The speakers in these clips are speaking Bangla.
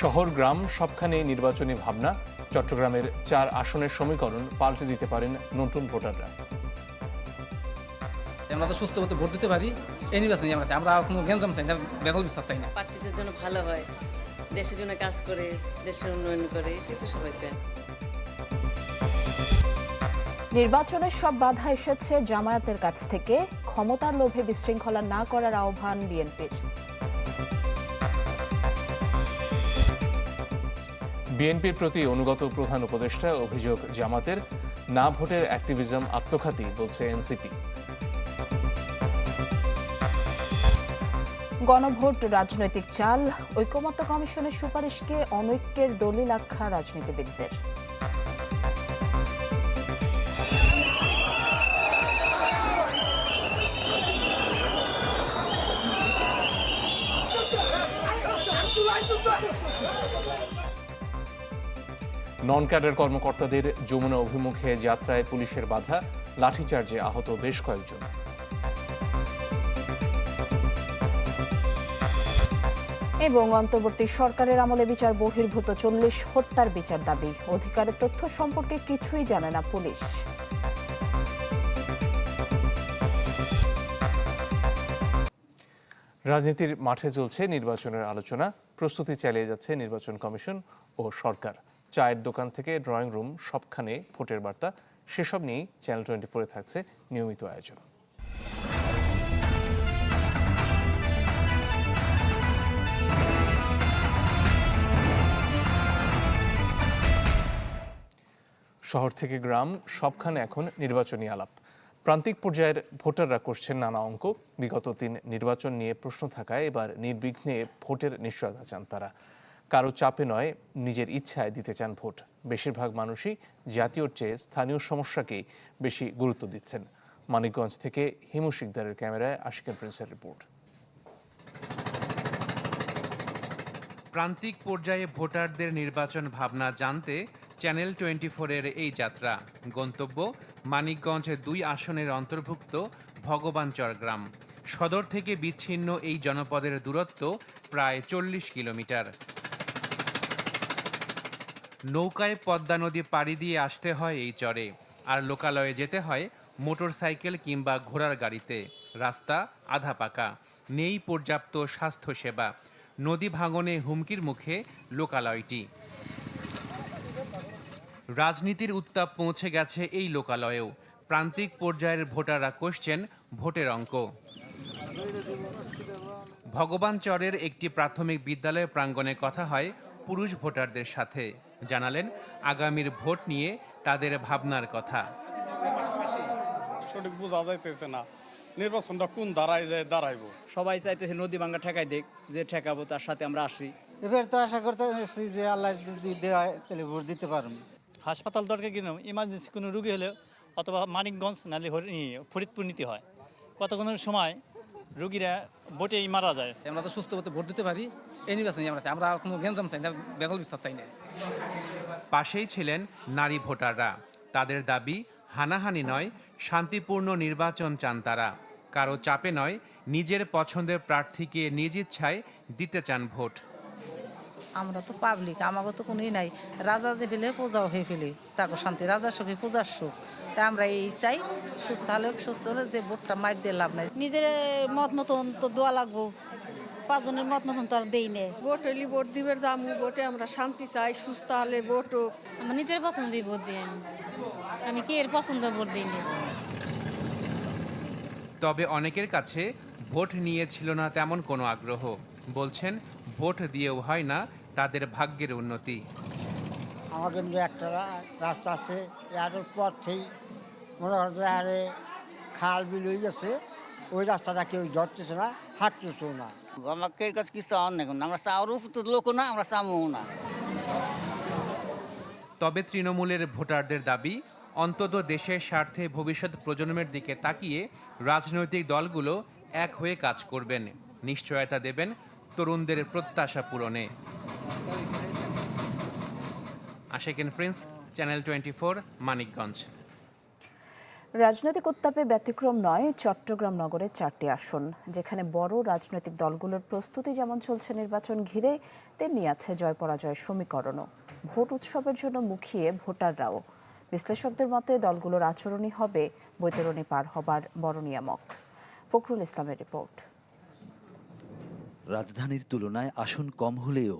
শহর গ্রাম সবখানে নির্বাচনী ভাবনা। চট্টগ্রামের চার আসনের সমীকরণ পাল্টে দিতে পারেন নতুন ভোটাররা। আমরা তো সুস্থ মতো ভোট দিতে পারি এই নির্বাচনে আমরা। আমরা কোনো গেঞ্জাম চাই না বেতল বিশ্বাস চাই না। প্রার্থীদের জন্য ভালো হয়। দেশের জন্য কাজ করে দেশের উন্নয়ন করে এটাই তো সবাই চায়। নির্বাচনের সব বাধা এসেছে জামায়াতের কাছ থেকে। ক্ষমতার লোভে বিশৃঙ্খলা না করার আহ্বান বিএনপির। বিএনপির প্রতি অনুগত প্রধান উপদেষ্টা অভিযোগ জামাতের, না ভোটের অ্যাক্টিভিজম আত্মঘাতী, বলছে এনসিপি। গণভোট রাজনৈতিক চাল, ঐকমত্য কমিশনের সুপারিশকে অনৈক্যের দলিল আখ্যা রাজনীতিবিদদের। নন ক্যাডার কর্মকর্তাদের যমুনা অভিমুখে যাত্রায় পুলিশের বাধা লাঠিচার্জে আহত বেশ কয়েকজন। এবং অন্তর্বর্তী সরকারের আমলে বিচার বহির্ভূত চল্লিশ হত্যার বিচার দাবি। অধিকারের তথ্য সম্পর্কে কিছুই জানে না পুলিশ। রাজনীতির মাঠে চলছে নির্বাচনের আলোচনা। প্রস্তুতি চালিয়ে যাচ্ছে নির্বাচন কমিশন ও সরকার। চায়ের দোকান থেকে ড্রয়িং রুম সবখানে ভোটের বার্তা, সেসব নিয়েই চ্যানেল টোয়েন্টি ফোরে থাকছে নিয়মিত আয়োজন। শহর থেকে গ্রাম, সবখানে এখন নির্বাচনী আলাপ। প্রান্তিক পর্যায়ের ভোটাররা করছেন নানা অঙ্ক। বিগত তিন নির্বাচন নিয়ে প্রশ্ন থাকায় এবার নির্বিঘ্নে ভোটের নিশ্চয়তা চান তারা। কারও চাপে নয়, নিজের ইচ্ছায় দিতে চান ভোট। বেশিরভাগ মানুষই জাতীয়র চেয়ে স্থানীয় সমস্যাকেই বেশি গুরুত্ব দিচ্ছেন। মানিকগঞ্জ থেকে হিমু শিকদারের ক্যামেরায় আশিকেন প্রিন্সের রিপোর্ট। প্রান্তিক পর্যায়ে ভোটারদের নির্বাচন ভাবনা জানতে চ্যানেল টোয়েন্টি ফোরের এই যাত্রা। গন্তব্য মানিকগঞ্জ দুই আসনের অন্তর্ভুক্ত ভগবানচর গ্রাম। সদর থেকে বিচ্ছিন্ন এই জনপদের দূরত্ব প্রায় চল্লিশ কিলোমিটার। নৌকায় পদ্মা নদী পাড়ি দিয়ে আসতে হয় এই চরে। আর লোকালয়ে যেতে হয় মোটরসাইকেল কিংবা ঘোড়ার গাড়িতে। রাস্তা আধা পাকা। নেই পর্যাপ্ত স্বাস্থ্যসেবা। নদী ভাঙনে হুমকির মুখে লোকালয়টি। রাজনীতির উত্তাপ পৌঁছে গেছে এই লোকালয়েও। প্রান্তিক পর্যায়ের ভোটাররা কোশ্চেন ভোটের অঙ্ক। ভগবান চরের একটি প্রাথমিক বিদ্যালয় প্রাঙ্গণে কথা হয় পুরুষ ভোটারদের সাথে। জানালেন আগামীর ভোট নিয়ে তাদের ভাবনার কথা। সঠিক বোঝা যাইতেছে না। নির্বাচনটা কোন দাঁড়ায় যায় দাঁড়াইবো। সবাই চাইতেছে নদী ভাঙ্গা ঠেকাই দেখ যে ঠেকাবো তার সাথে আমরা আসি। এবার তো আশা করতে আছি যে আল্লাহ যদি দেয় তাহলে ভোট দিতে পারব হাসপাতাল দরকার কিনো ইমার্জেন্সি কোনো রুগী হলে অথবা মানিকগঞ্জ নালে ফরিদপুর নিতে হয়। কত কোনো সময় রুগীরা বোটেই মারা যায়? আমরা তো সুস্থ মতো ভোট দিতে পারি। এই নির্বাচনে আমরা চাই। আমরা কোনো গেঞ্জাম চাই না বেতল বিশ্বাস চাই না। পাশেই ছিলেন নারী ভোটাররা। তাদের দাবি হানাহানি নয় শান্তিপূর্ণ নির্বাচন চান তারা। কারও চাপে নয় নিজের পছন্দের প্রার্থীকে নিজ ইচ্ছায় দিতে চান ভোট। আমরা তো পাবলিক আমাকে তো কোনোই নাই। রাজা যে ফেলে পূজাও হয়ে ফেলে। তাকে শান্তি রাজার সুখে পূজার সুখ। তাই আমরা এই চাই সুস্থ হলে সুস্থ হলে যে ভোটটা মার দিয়ে লাভ নাই। নিজের মত মতন তো দোয়া লাগবো। পাঁচজনের মত মতন তো আর দেই নে ভোট হইলে ভোট দিবার যামু ভোটে আমরা শান্তি চাই সুস্থ হলে ভোট হোক। আমার নিজের পছন্দই ভোট দিই আমি। আমি কে এর পছন্দ ভোট দিই না? তবে অনেকের কাছে ভোট নিয়ে ছিল না তেমন কোনো আগ্রহ। বলছেন ভোট দিয়েও হয় না তাদের ভাগ্যের উন্নতি। আমাদের যে একটা রাস্তা আছে এর পথেই মনে করেন যে আরে খাল বিল হয়ে গেছে। ওই রাস্তাটা কেউ ধরতেছে না হাঁটতেছেও না। আমাকে কাছে কিছু নেই আমরা চাওয়ারও তো লোক না আমরা চামও না। তবে তৃণমূলের ভোটারদের দাবি অন্তত দেশের স্বার্থে ভবিষ্যৎ প্রজন্মের দিকে তাকিয়ে রাজনৈতিক দলগুলো এক হয়ে কাজ করবেন। নিশ্চয়তা দেবেন তরুণদের প্রত্যাশা পূরণে। Ashekin Prince channel twenty four Manikganj. রাজনৈতিক উত্তাপে ব্যতিক্রম নয়, চট্টগ্রাম নগরের চারটি আসন। যেখানে বড় রাজনৈতিক দলগুলোর প্রস্তুতি যেমন চলছে নির্বাচন ঘিরে, তেমনি আছে জয় পরাজয় সমীকরণও। ভোট উৎসবের জন্য মুখিয়ে ভোটাররাও। বিশ্লেষকদের মতে দলগুলোর আচরণই হবে বৈতরণী পার হবার বড় নিয়ামক। ফখরুল ইসলামের রিপোর্ট। রাজধানীর তুলনায় আসন কম হলেও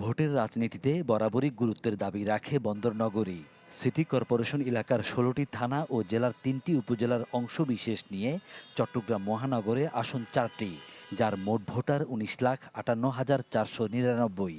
ভোটের রাজনীতিতে বরাবরই গুরুত্বের দাবি রাখে বন্দরনগরী সিটি কর্পোরেশন এলাকার ষোলোটি থানা ও জেলার তিনটি উপজেলার অংশবিশেষ নিয়ে চট্টগ্রাম মহানগরে আসন চারটি, যার মোট ভোটার উনিশ লাখ আটান্ন হাজার চারশো নিরানব্বই।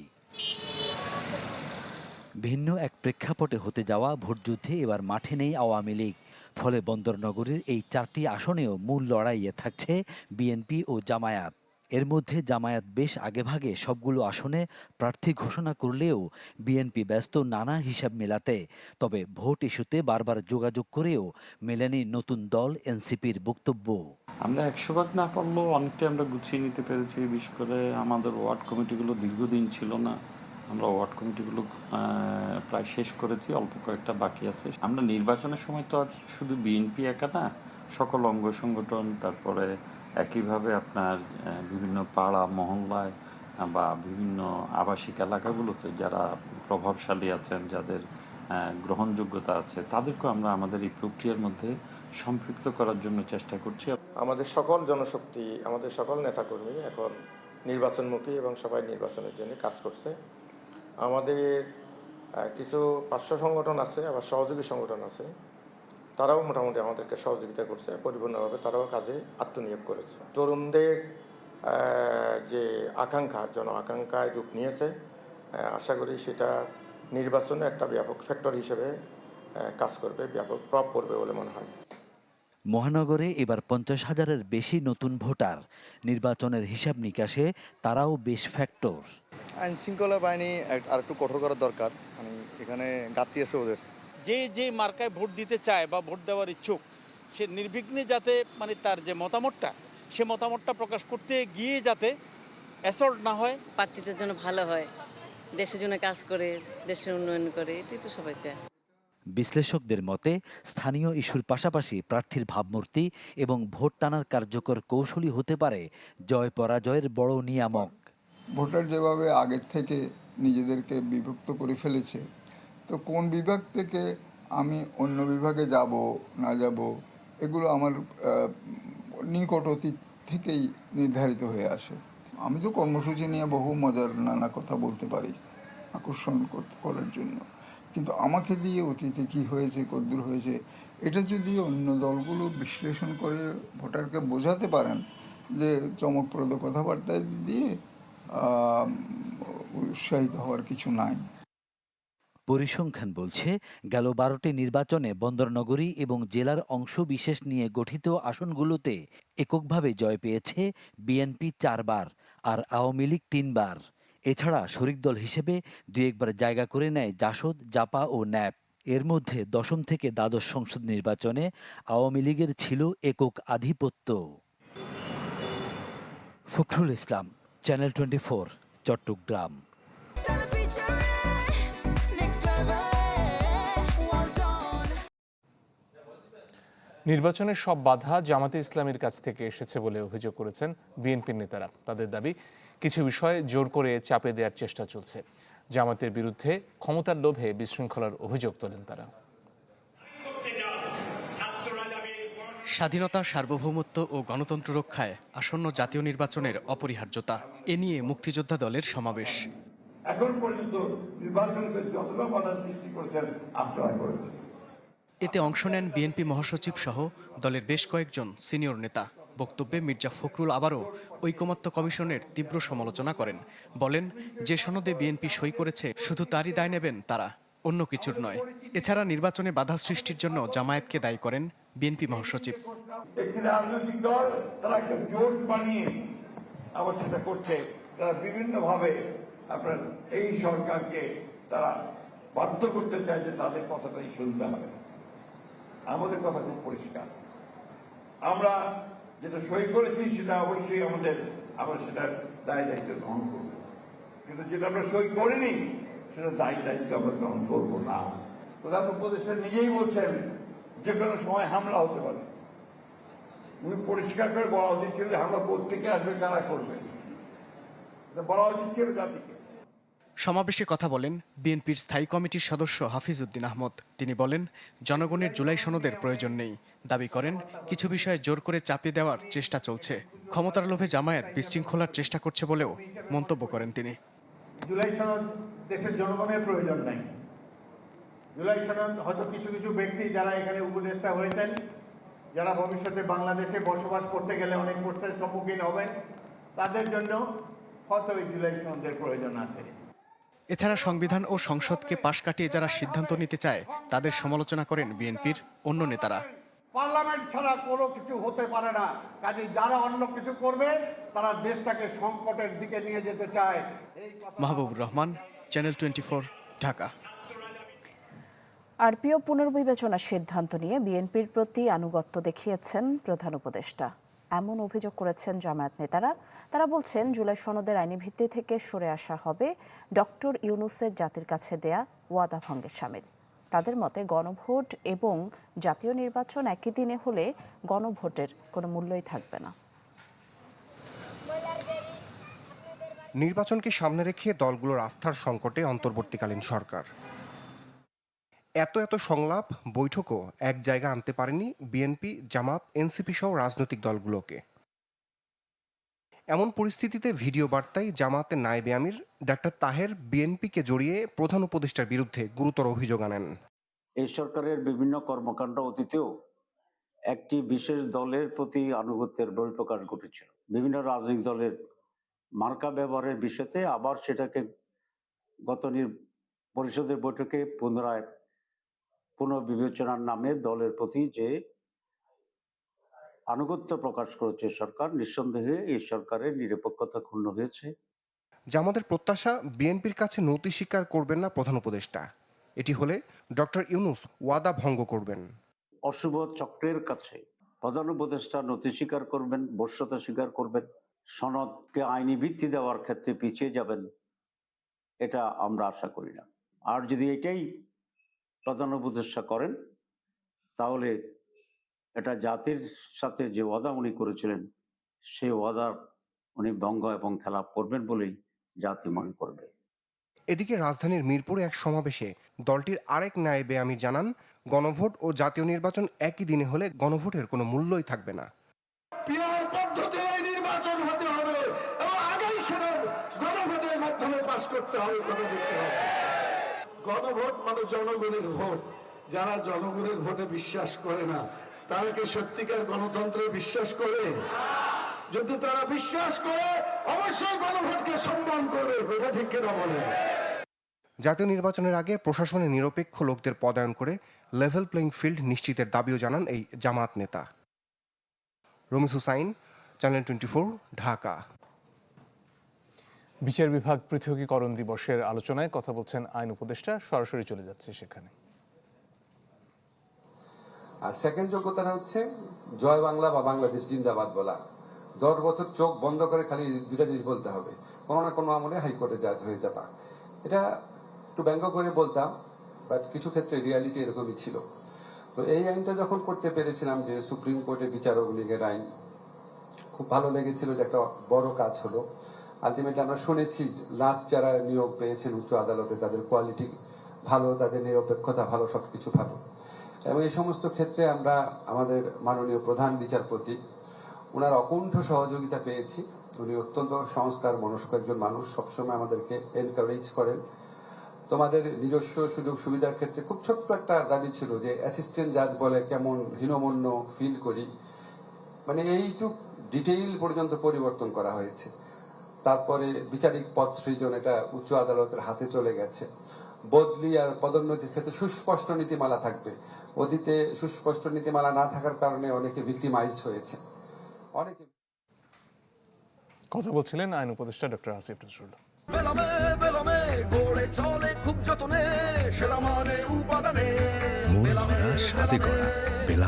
ভিন্ন এক প্রেক্ষাপটে হতে যাওয়া ভোটযুদ্ধে এবার মাঠে নেই আওয়ামী লীগ, ফলে বন্দরনগরীর এই চারটি আসনেও মূল লড়াইয়ে থাকছে বিএনপি ও জামায়াত। এর মধ্যে জামায়াত বেশ আগেভাগে সবগুলো আসনে প্রার্থী ঘোষণা করলেও বিএনপি ব্যস্ত নানা হিসাব মেলাতে। তবে ভোট ইস্যুতে বারবার যোগাযোগ করেও মেলেনি নতুন দল এনসিপির বক্তব্য। আমরা একশো ভাগ না পারলেও অনেকটাই আমরা গুছিয়ে নিতে পেরেছি, বিশেষ করে আমাদের ওয়ার্ড কমিটিগুলো দীর্ঘদিন ছিল না। আমরা ওয়ার্ড কমিটিগুলো প্রায় শেষ করেছি, অল্প কয়েকটা বাকি আছে। আমরা নির্বাচনের সময় তো আর শুধু বিএনপি একা না, সকল অঙ্গ সংগঠন, তারপরে একইভাবে আপনার বিভিন্ন পাড়া, মহল্লায় বা বিভিন্ন আবাসিক এলাকাগুলোতে যারা প্রভাবশালী আছেন, যাদের গ্রহণযোগ্যতা আছে, তাদেরকেও আমরা আমাদের এই প্রক্রিয়ার মধ্যে সম্পৃক্ত করার জন্য চেষ্টা করছি। আমাদের সকল জনশক্তি, আমাদের সকল নেতাকর্মী এখন নির্বাচনমুখী এবং সবাই নির্বাচনের জন্য কাজ করছে। আমাদের কিছু পার্শ্ব সংগঠন আছে, আবার সহযোগী সংগঠন আছে। তারাও মোটামুটি আমাদেরকে সহযোগিতা করছে পরিপূর্ণভাবে তারাও কাজে আত্মনিয়োগ করেছে। তরুণদের যে আকাঙ্ক্ষা জন আকাঙ্ক্ষায় রূপ নিয়েছে আশা করি সেটা নির্বাচনে একটা ব্যাপক ফ্যাক্টর হিসেবে কাজ করবে ব্যাপক প্রভাব পড়বে বলে মনে হয়। মহানগরে এবার পঞ্চাশ হাজারের বেশি নতুন ভোটার। নির্বাচনের হিসাব নিকাশে তারাও বেশ ফ্যাক্টর আইন শৃঙ্খলা বাহিনী আর একটু কঠোর করার দরকার। মানে এখানে গাতি আছে ওদের। যে যে মার্কায় ভোট দিতে চায় বা ভোট দেওয়ার ইচ্ছুক সে নির্বিঘ্নে যাতে মানে তার যে মতামতটা সে মতামতটা প্রকাশ করতে গিয়ে যাতে অ্যাসল্ট না হয়। প্রার্থীদের জন্য ভালো হয় দেশের জন্য কাজ করে দেশের উন্নয়ন করে এটাই তো সবাই চায়। বিশ্লেষকদের মতে স্থানীয় ইস্যুর পাশাপাশি প্রার্থীর ভাবমূর্তি এবং ভোট টানার কার্যকর কৌশলী হতে পারে জয় পরাজয়ের বড় নিয়ামক। ভোটার যেভাবে আগের থেকে নিজেদেরকে বিভক্ত করে ফেলেছে তো কোন বিভাগ থেকে আমি অন্য বিভাগে যাব, না যাব, এগুলো আমার নিকট অতীত থেকেই নির্ধারিত হয়ে আসে। আমি তো কর্মসূচি নিয়ে বহু মজার নানা কথা বলতে পারি, আকর্ষণ করার জন্য। কিন্তু আমাকে দিয়ে অতীতে কি হয়েছে, কদ্দূর হয়েছে, এটা যদি অন্য দলগুলো বিশ্লেষণ করে, ভোটারকে বোঝাতে পারেন যে চমকপ্রদ কথাবার্তা দিয়ে উৎসাহিত হওয়ার কিছু নাই। পরিসংখ্যান বলছে, গেল বারোটি নির্বাচনে বন্দরনগরী এবং জেলার অংশ বিশেষ নিয়ে গঠিত আসনগুলোতে এককভাবে জয় পেয়েছে বিএনপি চারবার আর আওয়ামী লীগ তিনবার। এছাড়া শরিক দল হিসেবে দুই একবার জায়গা করে নেয় জাসদ, জাপা ও ন্যাপ। এর মধ্যে দশম থেকে দ্বাদশ সংসদ নির্বাচনে আওয়ামী লীগের ছিল একক আধিপত্য। Fakhrul Islam, channel twenty four, Chittagong. নির্বাচনের সব বাধা জামাতে ইসলামের কাছ থেকে এসেছে বলে অভিযোগ করেছেন বিএনপির নেতারা। তাদের দাবি কিছু বিষয়ে জোর করে চাপে দেওয়ার চেষ্টা চলছে। জামাতের বিরুদ্ধে ক্ষমতার লোভে বিশৃঙ্খলার অভিযোগ তোলেন তারা। স্বাধীনতা সার্বভৌমত্ব ও গণতন্ত্র রক্ষায় আসন্ন জাতীয় নির্বাচনের অপরিহার্যতা এ নিয়ে মুক্তিযোদ্ধা দলের সমাবেশ। এখন পর্যন্ত নির্বাচনকে যতটা বাধা সৃষ্টি করেছেন আপনারা করেছেন। এতে অংশ নেন বিএনপি মহাসচিব সহ দলের বেশ কয়েকজন সিনিয়র নেতা। বক্তব্যে মির্জা ফখরুল আবারও ঐকমত্য কমিশনের তীব্র সমালোচনা করেন। বলেন, যে সনদে বিএনপি সই করেছে, শুধু তারই দায় নেবেন তারা, অন্য কিছুর নয়। এছাড়া নির্বাচনে বাধা সৃষ্টির জন্য জামায়াতকে দায়ী করেন বিএনপি মহাসচিব। একটি রাজনৈতিক দল, তারা একটা জোট বানিয়ে আবার সেটা করছে। তারা আপনার এই সরকারকে তারা বাধ্য করতে চায় যে তাদের কথাটাই শুনতে হবে। আমাদের কথা খুব পরিষ্কার। আমরা যেটা সই করেছি, সেটা অবশ্যই আমাদের, আমরা সেটার দায় দায়িত্ব গ্রহণ করব। কিন্তু যেটা আমরা সই করিনি সেটা দায় দায়িত্ব আমরা গ্রহণ করব না। প্রধান উপদেষ্টা নিজেই বলছেন যে কোনো সময় হামলা হতে পারে। উনি পরিষ্কার করে বলা উচিত ছিল হামলা থেকে আসবে, কারা করবে? বলা উচিত ছিল জাতিকে। সমাবেশে কথা বলেন বিএনপির স্থায়ী কমিটির সদস্য হাফিজ উদ্দিন আহমদ। তিনি বলেন, জনগণের জুলাই সনদের প্রয়োজন নেই। দাবি করেন, কিছু বিষয়ে জোর করে চাপিয়ে দেওয়ার চেষ্টা চলছে। ক্ষমতার লোভে জামায়াত বিশৃঙ্খলার চেষ্টা করছে বলেও মন্তব্য করেন তিনি। জুলাই সনদ দেশের জনগণের প্রয়োজন নাই। জুলাই সনদ হয়তো কিছু কিছু ব্যক্তি যারা এখানে উপদেষ্টা হয়েছেন, যারা ভবিষ্যতে বাংলাদেশে বসবাস করতে গেলে অনেক প্রশ্নের সম্মুখীন হবেন, তাদের জন্য হয়তো এই জুলাই সনদের প্রয়োজন আছে। এছাড়া সংবিধান ও সংসদকে পাশ কাটিয়ে যারা সিদ্ধান্ত নিতে চায় তাদের সমালোচনা করেন বিএনপির অন্য নেতারা। পার্লামেন্ট ছাড়া কোনো কিছু হতে পারে না। কাজে যারা অন্য কিছু করবে তারা দেশটাকে সংকটের দিকে নিয়ে যেতে চায়। এই Mahbubur Rahman channel twenty Dhaka. RPO পুনর্বিবেচনার সিদ্ধান্ত নিয়ে বিএনপির প্রতি আনুগত্য দেখিয়েছেন প্রধান উপদেষ্টা। এমন অভিযোগ করেছেন জামায়াত নেতারা। তারা বলছেন, জুলাই সনদের আইনি ভিত্তি থেকে সরে আসা হবে ডক্টর ইউনুসের জাতির কাছে দেয়া ওয়াদা ভঙ্গের সামিল। তাদের মতে, গণভোট এবং জাতীয় নির্বাচন একই দিনে হলে গণভোটের কোনো মূল্যই থাকবে না। নির্বাচনকে সামনে রেখে দলগুলোর আস্থার সংকটে অন্তর্বর্তীকালীন সরকার। এত এত সংলাপ বৈঠকও এক জায়গা আনতে পারেনি বিএনপি জামাত এনসিপি সহ রাজনৈতিক দলগুলোকে। এমন পরিস্থিতিতে ভিডিও বার্তায় জামাতের নায়েবে আমির, ডাক্তার তাহের বিএনপিকে জড়িয়ে প্রধান উপদেষ্টার বিরুদ্ধে গুরুতর অভিযোগ আনেন। এই সরকারের বিভিন্ন কর্মকাণ্ড অতীতেও একটি বিশেষ দলের প্রতি আনুগত্যের বহিঃপ্রকাশ ঘটেছিল। বিভিন্ন রাজনৈতিক দলের মার্কা ব্যবহারের বিষয়তে আবার সেটাকে গত পরিষদের বৈঠকে পুনরায় পুনর্বিবেচনার নামে দলের প্রতি যে আনুগত্য প্রকাশ করেছে সরকার নিঃসন্দেহে এই সরকারের নিরপেক্ষতা ক্ষুণ্ণ হয়েছে। জামাতের প্রত্যাশা বিএনপির কাছে নতি স্বীকার করবেন না প্রধান উপদেষ্টা। এটি হলে ডক্টর ইউনুস ওয়াদা ভঙ্গ করবেন। অশুভ চক্রের কাছে প্রধান উপদেষ্টা নথি স্বীকার করবেন বর্ষতা স্বীকার করবেন সনদকে আইনি ভিত্তি দেওয়ার ক্ষেত্রে পিছিয়ে যাবেন এটা আমরা আশা করি না। আর যদি এটাই প্রধান উপদেষ্টা করেন। তাহলে এটা জাতির সাথে যে ওয়াদা উনি করেছিলেন সেই ওয়াদার উনি ভঙ্গ এবং খেলাপ করবেন বলেই জাতি মনে করবে। এদিকে রাজধানীর মিরপুরে এক সমাবেশে দলটির আরেক নায়েবে আমির জানান গণভোট ও জাতীয় নির্বাচন একই দিনে হলে গণভোটের কোনো মূল্যই থাকবে না। নির্বাচন হতে হবে এবং আগেই সেটা গণভোটের মাধ্যমে পাশ করতে হবে। গণভোট মানে জনগণের ভোট। যারা জনগণের ভোটে বিশ্বাস করে না, তারা কি সত্যিকার গণতন্ত্রে বিশ্বাস করে? যদি তারা বিশ্বাস করে, অবশ্যই গণভোটকে সম্মান করবে, এটা ঠিক কিনা বলে জাতীয় নির্বাচনের আগে প্রশাসনে নিরপেক্ষ লোকদের পদায়ন করে লেভেল প্লেইং ফিল্ড নিশ্চিতের দাবিও জানান এই জামাত নেতা। Ramis Hussain channel twenty Dhaka. বিচার বিভাগ পৃথকীকরণ দিবসের আলোচনায় কথা বলছেন আইন উপদেষ্টা। সরাসরি চলে যাচ্ছে সেখানে। আর সেকেন্ড যোগ্যতাটা হচ্ছে জয় বাংলা বা বাংলাদেশ জিন্দাবাদ বলা। দশ বছর চোখ বন্ধ করে খালি দুটা জিনিস বলতে হবে। কোনো না কোনো আমলে হাইকোর্টে জাজ হয়ে যাবা। এটা একটু ব্যঙ্গ করে বলতাম, বাট কিছু ক্ষেত্রে রিয়ালিটি এরকমই ছিল। তো এই আইনটা যখন করতে পেরেছিলাম যে সুপ্রিম কোর্টের বিচারক লীগের আইন, খুব ভালো লেগেছিল যে একটা বড় কাজ হলো। আলটিমেটলি আমরা শুনেছি লাস্ট যারা নিয়োগ পেয়েছেন উচ্চ আদালতে, তাদের কোয়ালিটি ভালো, তাদের নিরপেক্ষতা ভালো, সবকিছু ভালো। এবং এই সমস্ত ক্ষেত্রে আমরা আমাদের মাননীয় প্রধান বিচারপতি ওনার অকুণ্ঠ সহযোগিতা পেয়েছি। উনি অত্যন্ত সংস্কার, মনস্ক একজন মানুষ, সবসময় আমাদেরকে এনকারেজ করেন। তোমাদের নিজস্ব সুযোগ সুবিধার ক্ষেত্রে খুব ছোট্ট একটা দাবি ছিল যে অ্যাসিস্ট্যান্ট জাজ বলে কেমন হীনমন্য ফিল করি। মানে এইটুক ডিটেইল পর্যন্ত পরিবর্তন করা হয়েছে। তারপরে বিচারিক পদ সৃজন এটা উচ্চ আদালতের হাতে চলে গেছে। বদলি আর পদোন্নতির ক্ষেত্রে সুস্পষ্ট নীতিমালা থাকবে। অতীতে সুস্পষ্ট নীতিমালা না থাকার কারণে অনেকে ভিক্টিমাইজড হয়েছে। অনেকে কথা বলছিলেন আইন উপদেষ্টা ডক্টর আসিফ নজরুল। বেলামে বেলামে গড়ে চলে খুব যতনে সেরা মানে উপাদানে। স্বাদে করা বেলা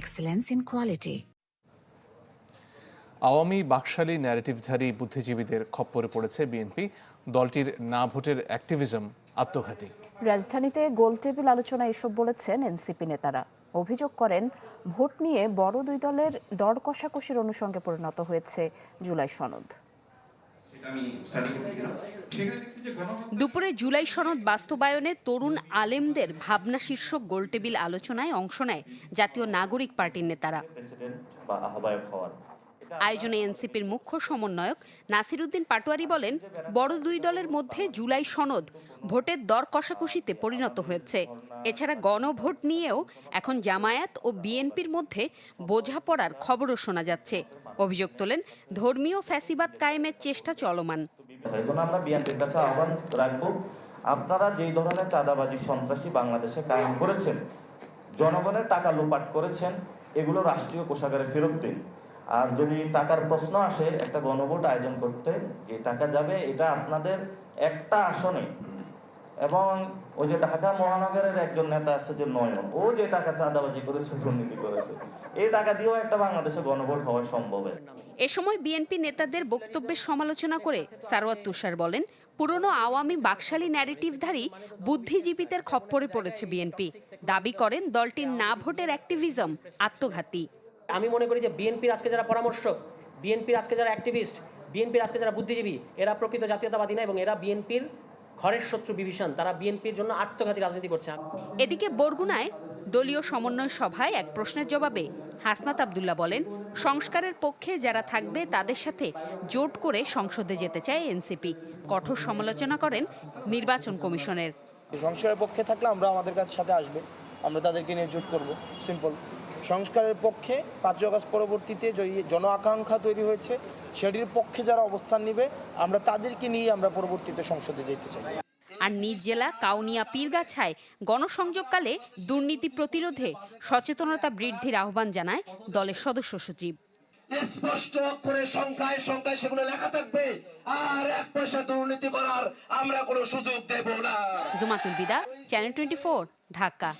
Excellence in quality. আওয়ামী বাকশালী ন্যারেটিভধারী বুদ্ধিজীবীদের খপ্পরে পড়েছে বিএনপি। দলটির না ভোটের অ্যাক্টিভিজম আত্মঘাতী। রাজধানীতে গোলটেবিল আলোচনায় এসব বলেছেন এনসিপি নেতারা। অভিযোগ করেন ভোট নিয়ে বড় দুই দলের দর কষাকষির অনুষঙ্গে পরিণত হয়েছে জুলাই সনদ। দুপুরে জুলাই সনদ বাস্তবায়নে তরুণ আলেমদের ভাবনা শীর্ষক গোলটেবিল আলোচনায় অংশ নেয় জাতীয় নাগরিক পার্টির নেতারা। আয়োজনে এনসিপির মুখ্য সমন্বয়ক নাসিরুদ্দিন পাটোয়ারি বলেন, বড় দুই দলের মধ্যে জুলাই সনদ ভোটের দর কষাকষিতে পরিণত হয়েছে। এছাড়া গণভোট নিয়েও এখন জামায়াত ও বিএনপির মধ্যে বোঝাপড়ার খবরও শোনা যাচ্ছে। অভিযোগ তোলেন, ধর্মীয় ফ্যাসিবাদ কায়েমের চেষ্টা চলমান। আপনারা যেই ধরনের চাঁদাবাজি সন্ত্রাসী বাংলাদেশে কায়েম করেছেন, জনগণের টাকা লোপাট করেছেন, এগুলো রাষ্ট্রীয় কোষাগারে ফেরত দিন। আর যদি টাকার প্রশ্ন আসে, একটা গণভোট আয়োজন করতে যে টাকা যাবে, এটা আপনাদের একটা আসনে। এবং ওই যে ঢাকা মহানগরের একজন নেতা আসছে যে নয়ন, ও যে টাকা চাঁদাবাজি করেছে, দুর্নীতি করেছে এই টাকা দিয়েও একটা বাংলাদেশে গণভোট হওয়া সম্ভব এ সময় বিএনপি নেতাদের বক্তব্যের সমালোচনা করে সারওয়াত তুষার বলেন, পুরনো আওয়ামী বাকশালী ন্যারেটিভধারী বুদ্ধিজীবীদের খপ্পরে পড়েছে বিএনপি। দাবি করেন, দলটির না ভোটের অ্যাক্টিভিজম আত্মঘাতী। আমি মনে করি যে বিএনপির আজকে যারা পরামর্শক বিএনপির আজকে যারা অ্যাক্টিভিস্ট বিএনপির আজকে যারা বুদ্ধিজীবী এরা প্রকৃত জাতীয়তাবাদী না এবং এরা বিএনপির ঘরের শত্রু বিভীষণ। তারা বিএনপির জন্য আত্মঘাতী রাজনীতি করছে। এদিকে বরগুনায় দলীয় সমন্বয় সভায় এক প্রশ্নের জবাবে হাসনাত আবদুল্লাহ বলেন সংস্কারের পক্ষে যারা থাকবে তাদের সাথে জোট করে সংসদে যেতে চায় এনসিপি। কঠোর সমালোচনা করেন নির্বাচন কমিশনের। সংস্কারের পক্ষে থাকলে আমরা আমাদের কাছে সাথে আসবে। আমরা তাদেরকে নিয়ে জোট করব। সিম্পল। সংস্কারের পক্ষে পাঁচই আগস্ট পরবর্তীতে যে জন আকাঙ্ক্ষা তৈরি হয়েছে সেটির পক্ষে যারা অবস্থান নিবে আমরা তাদেরকে নিয়ে আমরা পরবর্তীতে সংসদে যেতে চাই। আর নিজ জেলা কাউনিয়া পীরগাছায় গণসংযোগকালে দুর্নীতি প্রতিরোধে সচেতনতা বৃদ্ধির আহ্বান জানায় দলের সদস্য সচিব। স্পষ্ট করে সংখ্যায় সংখ্যায় সেগুলো লেখা থাকবে আর এক পয়সা দুর্নীতি করার আমরা কোনো সুযোগ দেব না। Jumatul Bida channel twenty Dhaka.